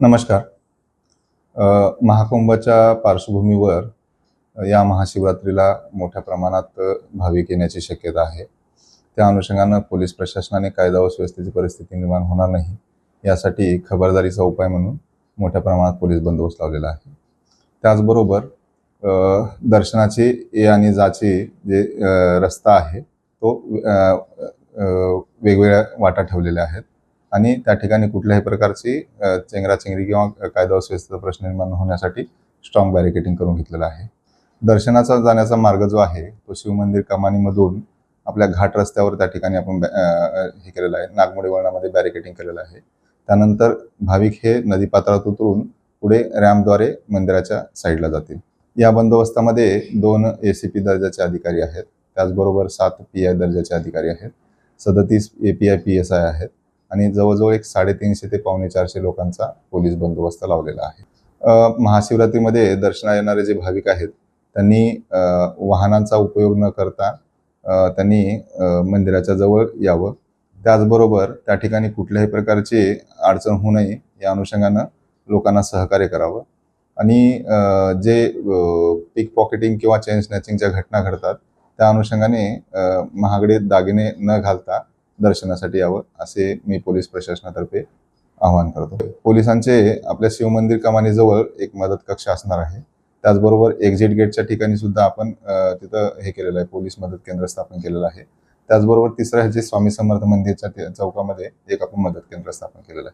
नमस्कार. महाकुंभाच्या पार्श्वभूमीवर या महाशिवरात्रीला मोठ्या प्रमाणात भाविक येण्याची शक्यता आहे. त्या अनुषंगानं पोलीस प्रशासनाने कायदा व सुव्यवस्थेची परिस्थिती निर्माण होणार नाही यासाठी खबरदारीचा उपाय म्हणून मोठ्या प्रमाणात पोलीस बंदोबस्त लावलेला आहे. त्याचबरोबर दर्शनाची ये आणि जाची जे रस्ता आहे तो वेगवेगळ्या वाटा ठेवलेल्या आहेत. आणि त्या ठिकाणी कुठल्याही प्रकारची चेंगराचेंगरी किंवा कायदा व सुव्यवस्थेचा प्रश्न निर्माण होण्यासाठी स्ट्रॉंग बॅरिकेटिंग करून घेतलेलं आहे. दर्शनाचा जाण्याचा मार्ग जो आहे तो शिवमंदिर कमानीमधून आपल्या घाट रस्त्यावर त्या ठिकाणी आपण बॅ- हे केलेलं आहे नागमोडी वळणामध्ये बॅरिकेटिंग केलेलं आहे. त्यानंतर भाविक हे नदीपात्रात उतरून पुढे रॅम्पद्वारे मंदिराच्या साईडला जातील. या बंदोबस्तामध्ये दोन ए सी पी दर्जाचे अधिकारी आहेत. त्याचबरोबर सात पी आय दर्जाचे अधिकारी आहेत. सदतीस A P I P S I आहेत. आणि जवळजवळ एक साडेतीनशे ते पावणे चारशे लोकांचा पोलीस बंदोबस्त लावलेला आहे. महाशिवरात्रीमध्ये दर्शना येणारे जे भाविक आहेत त्यांनी वाहनांचा उपयोग न करता त्यांनी मंदिराच्या जवळ यावं. त्याचबरोबर त्या ठिकाणी कुठल्याही प्रकारची अडचण होऊ नये या अनुषंगानं लोकांना सहकार्य करावं. आणि जे पिक पॉकेटिंग किंवा चेन स्नॅचिंगच्या घटना घडतात त्या अनुषंगाने महागडे दागिने न घालता दर्शनासाठी यावं असे मी पोलीस प्रशासनातर्फे आवाहन करतो. पोलिसांचे आपल्या शिवमंदिर कमानीजवळ एक मदत कक्ष असणार आहे. त्याचबरोबर एक्झिट गेटच्या ठिकाणी सुद्धा आपण तिथं हे केलेलं आहे पोलीस मदत केंद्र स्थापन केलेलं आहे. त्याचबरोबर तिसरं ह्याचे स्वामी समर्थ मंदिरच्या चौकामध्ये एक आपण मदत केंद्र स्थापन केलेलं आहे.